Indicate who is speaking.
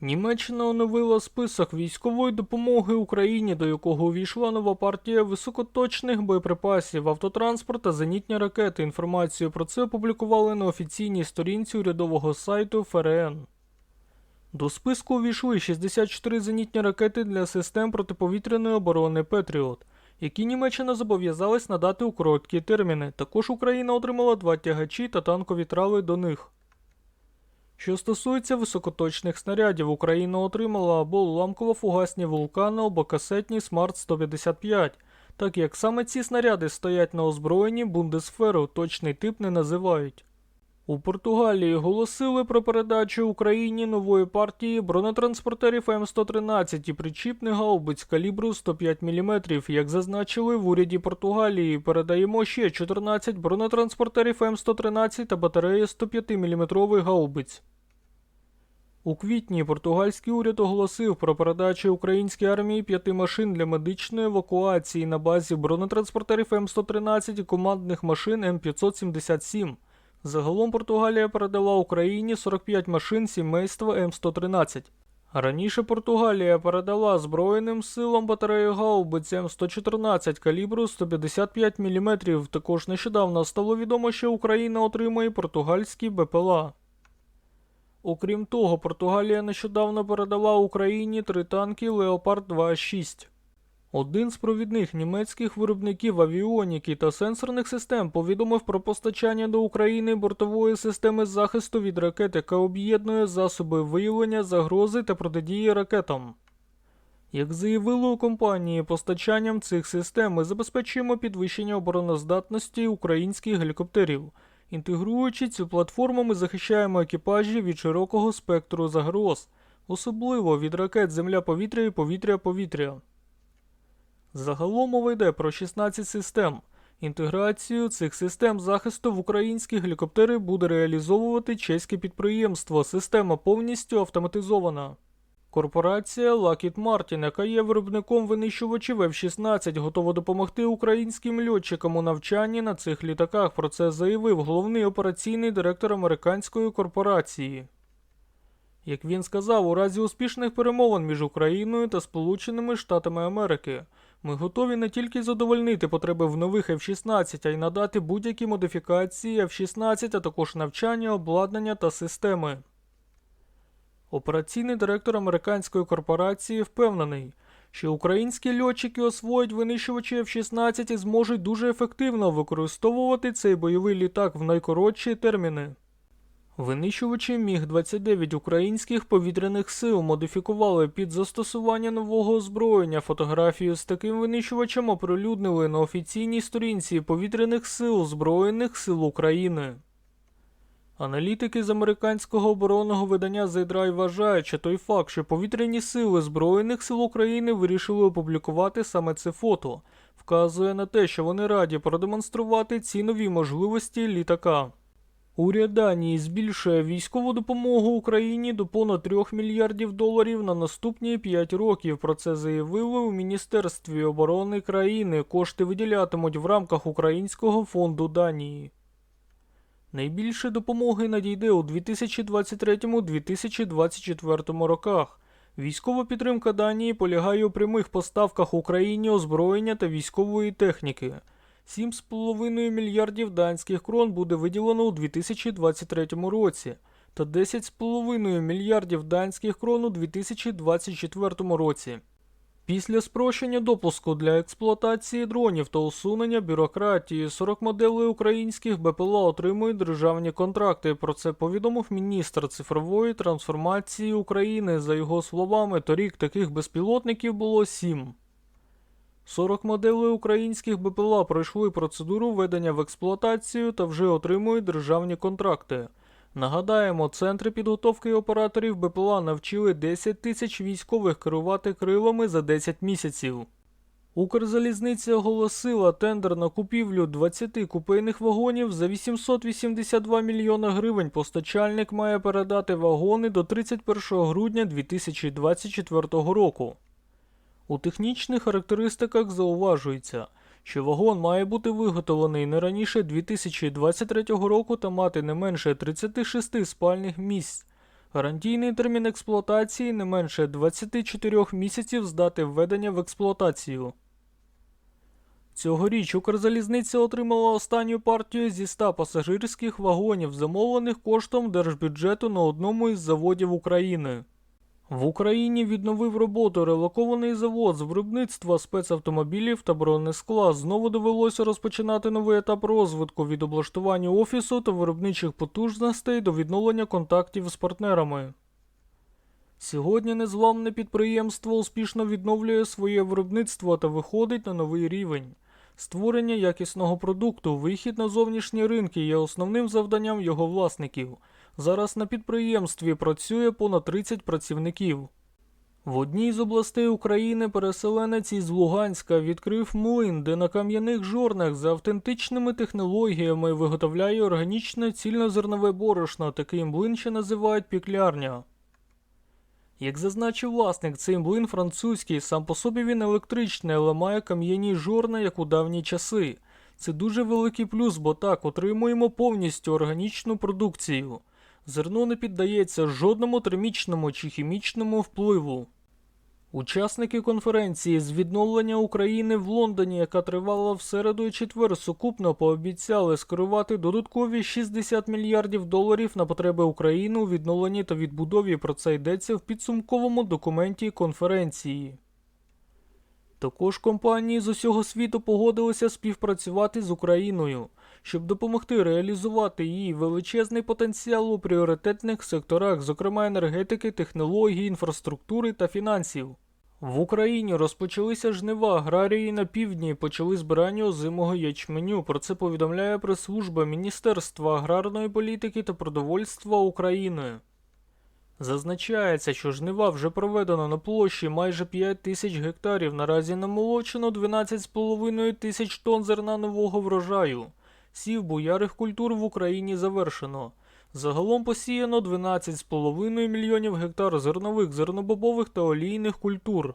Speaker 1: Німеччина оновила список військової допомоги Україні, до якого увійшла нова партія високоточних боєприпасів, автотранспорт та зенітні ракети. Інформацію про це опублікували на офіційній сторінці урядового сайту ФРН. До списку увійшли 64 зенітні ракети для систем протиповітряної оборони Петріот, які Німеччина зобов'язалась надати у короткі терміни. Також Україна отримала два тягачі та танкові трали до них. Що стосується високоточних снарядів, Україна отримала або уламково-фугасні вулкани, або касетні Смарт 155, так як саме ці снаряди стоять на озброєнні Бундесферу, точний тип не називають. У Португалії оголосили про передачу Україні нової партії бронетранспортерів М113 і причіпних гаубиць калібру 105 мм. Як зазначили в уряді Португалії, передаємо ще 14 бронетранспортерів М113 та батареї 105 мм гаубиць. У квітні португальський уряд оголосив про передачу українській армії п'яти машин для медичної евакуації на базі бронетранспортерів М113 і командних машин М577. Загалом Португалія передала Україні 45 машин сімейства М113. Раніше Португалія передала Збройним силам батарею гаубиць М114 калібру 155 мм. Також нещодавно стало відомо, що Україна отримає португальські БПЛА. Окрім того, Португалія нещодавно передала Україні три танки Леопард 2.6. Один з провідних німецьких виробників авіоніки та сенсорних систем повідомив про постачання до України бортової системи захисту від ракет, яка об'єднує засоби виявлення загрози та протидії ракетам. Як заявили у компанії, постачанням цих систем ми забезпечуємо підвищення обороноздатності українських гелікоптерів. Інтегруючи цю платформу, ми захищаємо екіпажі від широкого спектру загроз, особливо від ракет земля-повітря і повітря-повітря. Загалом мова йде про 16 систем. Інтеграцію цих систем захисту в українські гелікоптери буде реалізовувати чеське підприємство. Система повністю автоматизована. Корпорація Lockheed Martin, яка є виробником винищувачів F-16, готова допомогти українським льотчикам у навчанні на цих літаках. Про це заявив головний операційний директор американської корпорації. Як він сказав, у разі успішних перемовин між Україною та Сполученими Штатами Америки ми готові не тільки задовольнити потреби в нових F-16, а й надати будь-які модифікації F-16, а також навчання, обладнання та системи. Операційний директор американської корпорації впевнений, що українські льотчики освоять винищувачі F-16 і зможуть дуже ефективно використовувати цей бойовий літак в найкоротші терміни. Винищувачі Міг-29 українських повітряних сил модифікували під застосування нового озброєння. Фотографію з таким винищувачем оприлюднили на офіційній сторінці повітряних сил Збройних сил України. Аналітики з американського оборонного видання Drive вважають, що той факт, що повітряні сили Збройних сил України вирішили опублікувати саме це фото, вказує на те, що вони раді продемонструвати ці нові можливості літака. Уряд Данії збільшує військову допомогу Україні до понад 3 мільярдів доларів на наступні 5 років. Про це заявили у Міністерстві оборони країни. Кошти виділятимуть в рамках Українського фонду Данії. Найбільше допомоги надійде у 2023-2024 роках. Військова підтримка Данії полягає у прямих поставках Україні озброєння та військової техніки. 7,5 мільярдів данських крон буде виділено у 2023 році та 10,5 мільярдів данських крон у 2024 році. Після спрощення допуску для експлуатації дронів та усунення бюрократії 40 моделей українських БПЛА отримують державні контракти. Про це повідомив міністр цифрової трансформації України. За його словами, торік таких безпілотників було 7. 40 моделей українських БПЛА пройшли процедуру введення в експлуатацію та вже отримують державні контракти. Нагадаємо, центри підготовки операторів БПЛА навчили 10 тисяч військових керувати крилами за 10 місяців. Укрзалізниця оголосила тендер на купівлю 20 купейних вагонів за 882 мільйона гривень. Постачальник має передати вагони до 31 грудня 2024 року. У технічних характеристиках зауважується, що вагон має бути виготовлений не раніше 2023 року та мати не менше 36 спальних місць. Гарантійний термін експлуатації не менше 24 місяців з дати введення в експлуатацію. Цьогоріч Укрзалізниця отримала останню партію зі 100 пасажирських вагонів, замовлених коштом держбюджету на одному із заводів України. В Україні відновив роботу релокований завод з виробництва спецавтомобілів та бронескла. Знову довелося розпочинати новий етап розвитку від облаштування офісу та виробничих потужностей до відновлення контактів з партнерами. Сьогодні незламне підприємство успішно відновлює своє виробництво та виходить на новий рівень. Створення якісного продукту, вихід на зовнішні ринки є основним завданням його власників. Зараз на підприємстві працює понад 30 працівників. В одній з областей України переселенець із Луганська відкрив млин, де на кам'яних жорнах за автентичними технологіями виготовляє органічне цільнозернове борошно. Такий млин ще називають піклярня. Як зазначив власник, цей млин французький, сам по собі він електричний, але має кам'яні жорна, як у давні часи. Це дуже великий плюс, бо так отримуємо повністю органічну продукцію. Зерно не піддається жодному термічному чи хімічному впливу. Учасники конференції з відновлення України в Лондоні, яка тривала в середу і четвер, сукупно пообіцяли скерувати додаткові 60 мільярдів доларів на потреби України у відновленні та відбудові. Про це йдеться в підсумковому документі конференції. Також компанії з усього світу погодилися співпрацювати з Україною, щоб допомогти реалізувати її величезний потенціал у пріоритетних секторах, зокрема енергетики, технології, інфраструктури та фінансів. В Україні розпочалися жнива аграрії на півдні і почали збирання озимого ячменю. Про це повідомляє прес-служба Міністерства аграрної політики та продовольства України. Зазначається, що жнива вже проведено на площі майже 5 тисяч гектарів. Наразі намолочено 12,5 тисяч тонн зерна нового врожаю. Сів боярих культур в Україні завершено. Загалом посіяно 12,5 мільйонів гектар зернових, зернобобових та олійних культур.